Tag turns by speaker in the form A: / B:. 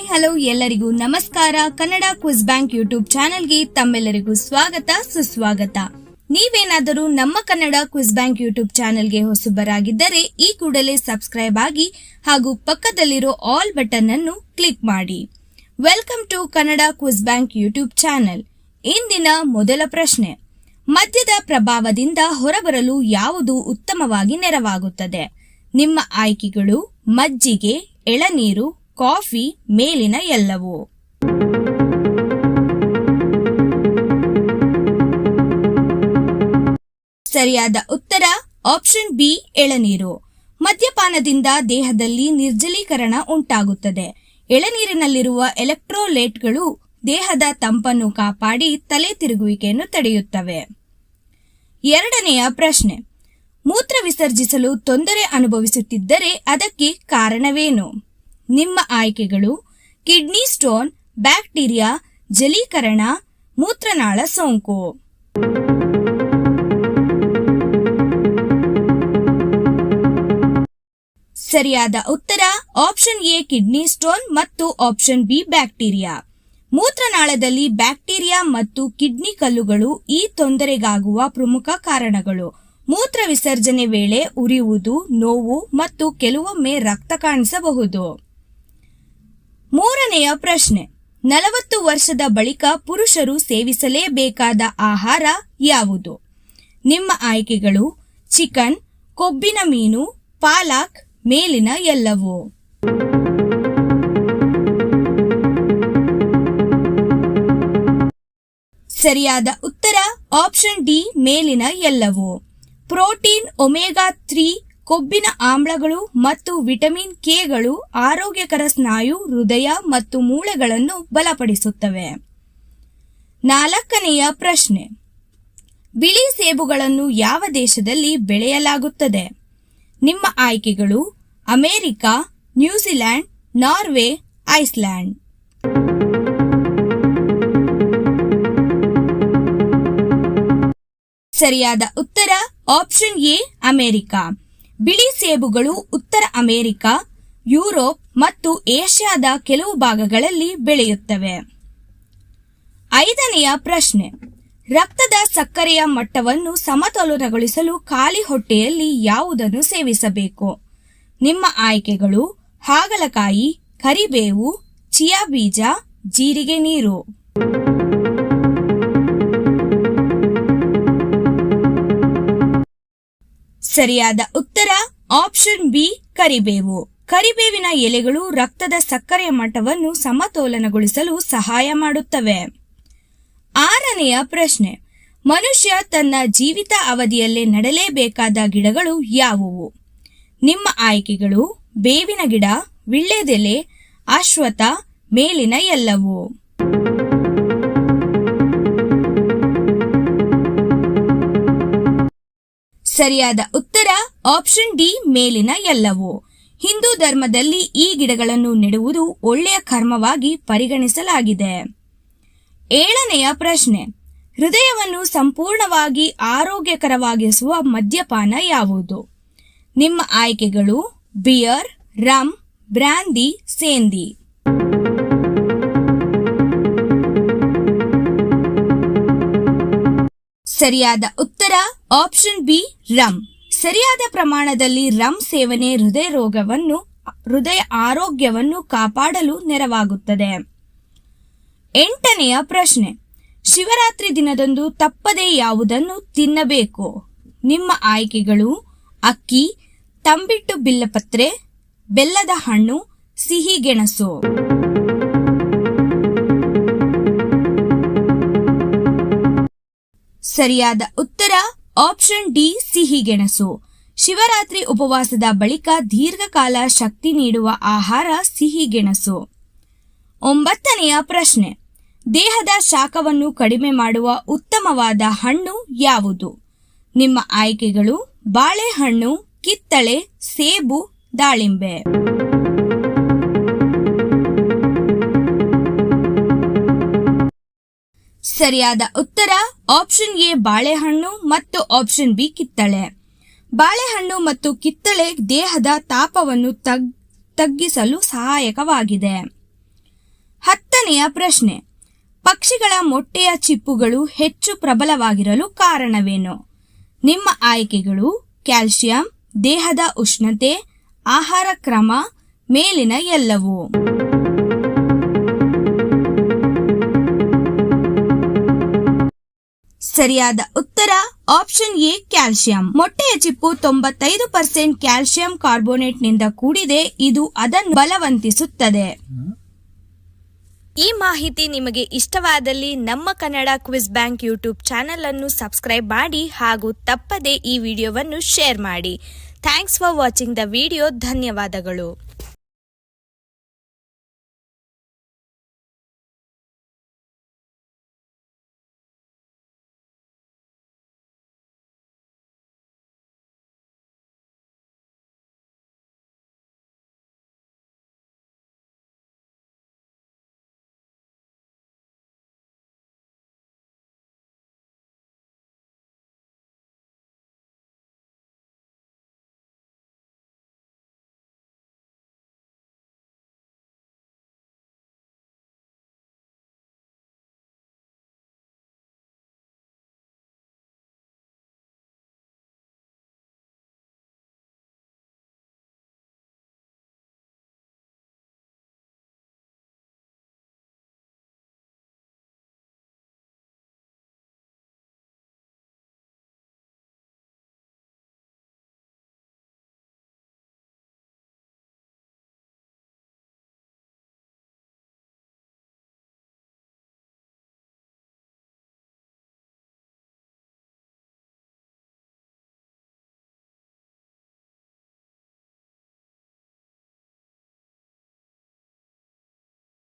A: Hi, hello ಎಲ್ಲರಿಗೂ ನಮಸ್ಕಾರ. Kannada quiz bank YouTube ಚಾನೆಲ್ಗೆ ತಮ್ಮೆಲ್ಲರಿಗೂ ಸ್ವಾಗತ, ಸುಸ್ವಾಗತ. ನೀವೇನಾದರೂ ನಮ್ಮ ಕನ್ನಡ ಕ್ವಿಸ್ ಬ್ಯಾಂಕ್ ಯೂಟ್ಯೂಬ್ ಚಾನೆಲ್ಗೆ ಹೊಸಬರಾಗಿದ್ದರೆ ಈ ಕೂಡಲೇ ಸಬ್ಸ್ಕ್ರೈಬ್ ಆಗಿ ಹಾಗೂ ಪಕ್ಕದಲ್ಲಿರೋ ಆಲ್ ಬಟನ್ ಅನ್ನು ಕ್ಲಿಕ್ ಮಾಡಿ. Welcome to Kannada quiz bank YouTube channel. ಇಂದಿನ ಮೊದಲ ಪ್ರಶ್ನೆ. ಮದ್ಯದ ಪ್ರಭಾವದಿಂದ ಹೊರಬರಲು ಯಾವುದು ಉತ್ತಮವಾಗಿ ನೆರವಾಗುತ್ತದೆ? ನಿಮ್ಮ ಆಯ್ಕೆಗಳು ಮಜ್ಜಿಗೆ, ಎಳನೀರು ಕಾಫಿ ಮೇಲಿನ ಎಲ್ಲವೂ. ಸರಿಯಾದ ಉತ್ತರ ಆಪ್ಷನ್ ಬಿ ಎಳನೀರು. ಮದ್ಯಪಾನದಿಂದ ದೇಹದಲ್ಲಿ ನಿರ್ಜಲೀಕರಣ ಉಂಟಾಗುತ್ತದೆ. ಎಳನೀರಿನಲ್ಲಿರುವ ಎಲೆಕ್ಟ್ರೋಲೇಟ್ಗಳು ದೇಹದ ತಂಪನ್ನು ಕಾಪಾಡಿ ತಲೆ ತಿರುಗುವಿಕೆಯನ್ನು ತಡೆಯುತ್ತವೆ. ಎರಡನೆಯ ಪ್ರಶ್ನೆ, ಮೂತ್ರ ವಿಸರ್ಜಿಸಲು ತೊಂದರೆ ಅನುಭವಿಸುತ್ತಿದ್ದರೆ ಅದಕ್ಕೆ ಕಾರಣವೇನು? ನಿಮ್ಮ ಆಯ್ಕೆಗಳು ಕಿಡ್ನಿ ಸ್ಟೋನ್, ಬ್ಯಾಕ್ಟೀರಿಯಾ, ಜಲೀಕರಣ, ಮೂತ್ರನಾಳ ಸೋಂಕು. ಸರಿಯಾದ ಉತ್ತರ ಆಪ್ಷನ್ ಎ ಕಿಡ್ನಿ ಸ್ಟೋನ್ ಮತ್ತು ಆಪ್ಷನ್ ಬಿ ಬ್ಯಾಕ್ಟೀರಿಯಾ. ಮೂತ್ರನಾಳದಲ್ಲಿ ಬ್ಯಾಕ್ಟೀರಿಯಾ ಮತ್ತು ಕಿಡ್ನಿ ಕಲ್ಲುಗಳು ಈ ತೊಂದರೆಗಾಗುವ ಪ್ರಮುಖ ಕಾರಣಗಳು. ಮೂತ್ರ ವಿಸರ್ಜನೆ ವೇಳೆ ಉರಿಯುವುದು, ನೋವು ಮತ್ತು ಕೆಲವೊಮ್ಮೆ ರಕ್ತ ಕಾಣಿಸಬಹುದು. ಮೂರನೆಯ ಪ್ರಶ್ನೆ. ನಲವತ್ತು ವರ್ಷದ ಬಳಿಕ ಪುರುಷರು ಸೇವಿಸಲೇಬೇಕಾದ ಆಹಾರ ಯಾವುದು? ನಿಮ್ಮ ಆಯ್ಕೆಗಳು ಚಿಕನ್, ಕೊಬ್ಬಿನ ಮೀನು, ಪಾಲಾಕ್, ಮೇಲಿನ ಎಲ್ಲವೂ. ಸರಿಯಾದ ಉತ್ತರ, ಆಪ್ಷನ್ ಡಿ, ಮೇಲಿನ ಎಲ್ಲವೂ. ಪ್ರೋಟೀನ್ ಒಮೆಗಾ ತ್ರೀ ಕೊಬ್ಬಿನ ಆಮ್ಲಗಳು ಮತ್ತು ವಿಟಮಿನ್ ಕೆಗಳು ಆರೋಗ್ಯಕರ ಸ್ನಾಯು, ಹೃದಯ ಮತ್ತು ಮೂಳೆಗಳನ್ನು ಬಲಪಡಿಸುತ್ತವೆ. ನಾಲ್ಕನೆಯ ಪ್ರಶ್ನೆ. ಬಿಳಿ ಸೇಬುಗಳನ್ನು ಯಾವ ದೇಶದಲ್ಲಿ ಬೆಳೆಯಲಾಗುತ್ತದೆ? ನಿಮ್ಮ ಆಯ್ಕೆಗಳು ಅಮೆರಿಕ, ನ್ಯೂಜಿಲ್ಯಾಂಡ್, ನಾರ್ವೆ, ಐಸ್ಲ್ಯಾಂಡ್. ಸರಿಯಾದ ಉತ್ತರ, ಆಪ್ಷನ್ ಎ, ಅಮೆರಿಕ. ಬಿಳಿ ಸೇಬುಗಳು ಉತ್ತರ ಅಮೆರಿಕ, ಯುರೋಪ್ ಮತ್ತು ಏಷ್ಯಾದ ಕೆಲವು ಭಾಗಗಳಲ್ಲಿ ಬೆಳೆಯುತ್ತವೆ. ಐದನೆಯ ಪ್ರಶ್ನೆ, ರಕ್ತದ ಸಕ್ಕರೆಯ ಮಟ್ಟವನ್ನು ಸಮತೋಲನಗೊಳಿಸಲು ಖಾಲಿ ಹೊಟ್ಟೆಯಲ್ಲಿ ಯಾವುದನ್ನು ಸೇವಿಸಬೇಕು? ನಿಮ್ಮ ಆಯ್ಕೆಗಳು ಹಾಗಲಕಾಯಿ, ಕರಿಬೇವು ಚಿಯಾ ಬೀಜ ಜೀರಿಗೆ, ನೀರು. ಸರಿಯಾದ ಉತ್ತರ ಆಪ್ಷನ್ ಬಿ, ಕರಿಬೇವು. ಕರಿಬೇವಿನ ಎಲೆಗಳು ರಕ್ತದ ಸಕ್ಕರೆಯ ಮಟ್ಟವನ್ನು ಸಮತೋಲನಗೊಳಿಸಲು ಸಹಾಯ ಮಾಡುತ್ತವೆ. ಆರನೆಯ ಪ್ರಶ್ನೆ, ಮನುಷ್ಯ ತನ್ನ ಜೀವಿತ ಅವಧಿಯಲ್ಲೇ ನೆಡಲೇಬೇಕಾದ ಗಿಡಗಳು ಯಾವುವು? ನಿಮ್ಮ ಆಯ್ಕೆಗಳು, ಬೇವಿನ ಗಿಡ, ವಿಳ್ಳೆದೆಲೆ ಅಶ್ವಥ ಮೇಲಿನ ಎಲ್ಲವು. ಸರಿಯಾದ ಆಪ್ಷನ್ ಡಿ ಮೇಲಿನ ಎಲ್ಲವೂ. ಹಿಂದೂ ಧರ್ಮದಲ್ಲಿ ಈ ಗಿಡಗಳನ್ನು ನೆಡುವುದು ಒಳ್ಳೆಯ ಕರ್ಮವಾಗಿ ಪರಿಗಣಿಸಲಾಗಿದೆ. ಏಳನೆಯ ಪ್ರಶ್ನೆ. ಹೃದಯವನ್ನು ಸಂಪೂರ್ಣವಾಗಿ ಆರೋಗ್ಯಕರವಾಗಿಸುವ ಮದ್ಯಪಾನ ಯಾವುದು? ನಿಮ್ಮ ಆಯ್ಕೆಗಳು ಬಿಯರ್ ರಮ್ ಬ್ರಾಂದಿ ಸೇಂದಿ. ಸರಿಯಾದ ಉತ್ತರ ಆಪ್ಷನ್ ಬಿ ರಮ್ ಸರಿಯಾದ ಪ್ರಮಾಣದಲ್ಲಿ ರಮ್ ಸೇವನೆ ಹೃದಯ ರೋಗವನ್ನು, ಹೃದಯ ಆರೋಗ್ಯವನ್ನು ಕಾಪಾಡಲು ನೆರವಾಗುತ್ತದೆ. ಎಂಟನೆಯ ಪ್ರಶ್ನೆ. ಶಿವರಾತ್ರಿ ದಿನದಂದು ತಪ್ಪದೇ ಯಾವುದನ್ನು ತಿನ್ನಬೇಕು? ನಿಮ್ಮ ಆಯ್ಕೆಗಳು ಅಕ್ಕಿ, ತಂಬಿಟ್ಟು ಬಿಲ್ಲಪತ್ರೆ, ಬೆಲ್ಲದ ಹಣ್ಣು, ಸಿಹಿ ಗೆಣಸು. ಸರಿಯಾದ ಉತ್ತರ ಆಪ್ಷನ್ ಡಿ ಸಿಹಿಗೆಣಸು. ಶಿವರಾತ್ರಿ ಉಪವಾಸದ ಬಳಿಕ ದೀರ್ಘಕಾಲ ಶಕ್ತಿ ನೀಡುವ ಆಹಾರ ಸಿಹಿಗೆಣಸು. ಒಂಬತ್ತನೆಯ ಪ್ರಶ್ನೆ. ದೇಹದ ಶಾಖವನ್ನು ಕಡಿಮೆ ಮಾಡುವ ಉತ್ತಮವಾದ ಹಣ್ಣು ಯಾವುದು? ನಿಮ್ಮ ಆಯ್ಕೆಗಳು ಬಾಳೆಹಣ್ಣು, ಕಿತ್ತಳೆ, ಸೇಬು, ದಾಳಿಂಬೆ. ಸರಿಯಾದ ಉತ್ತರ ಆಪ್ಷನ್ ಎ ಬಾಳೆಹಣ್ಣು ಮತ್ತು ಆಪ್ಷನ್ ಬಿ ಕಿತ್ತಳೆ. ಬಾಳೆಹಣ್ಣು ಮತ್ತು ಕಿತ್ತಳೆ ದೇಹದ ತಾಪವನ್ನು ತಗ್, ತಗ್ಗಿಸಲು ಸಹಾಯಕವಾಗಿದೆ. ಹತ್ತನೆಯ ಪ್ರಶ್ನೆ, ಪಕ್ಷಿಗಳ ಮೊಟ್ಟೆಯ ಚಿಪ್ಪುಗಳು ಹೆಚ್ಚು ಪ್ರಬಲವಾಗಿರಲು ಕಾರಣವೇನು? ನಿಮ್ಮ ಆಯ್ಕೆಗಳು ಕ್ಯಾಲ್ಸಿಯಂ, ದೇಹದ ಉಷ್ಣತೆ, ಆಹಾರ ಕ್ರಮ, ಮೇಲಿನ ಎಲ್ಲವೂ. ಸರಿಯಾದ ಉತ್ತರ ಆಪ್ಷನ್ ಎ ಕ್ಯಾಲ್ಸಿಯಂ ಮೊಟ್ಟೆಯ ಚಿಪ್ಪು ತೊಂಬತ್ತೈದು ಪರ್ಸೆಂಟ್ ಕ್ಯಾಲ್ಸಿಯಂ ಕಾರ್ಬೋನೇಟ್ನಿಂದ ಕೂಡಿದೆ. ಇದು ಅದನ್ನು ಬಲವಂತಿಸುತ್ತದೆ. ಈ ಮಾಹಿತಿ ನಿಮಗೆ ಇಷ್ಟವಾದಲ್ಲಿ ನಮ್ಮ Kannada quiz bank YouTube channel ಅನ್ನು ಸಬ್ಸ್ಕ್ರೈಬ್ ಮಾಡಿ ಹಾಗೂ ತಪ್ಪದೆ ಈ ವಿಡಿಯೋವನ್ನು ಶೇರ್ ಮಾಡಿ. Thanks for watching the video ಧನ್ಯವಾದಗಳು.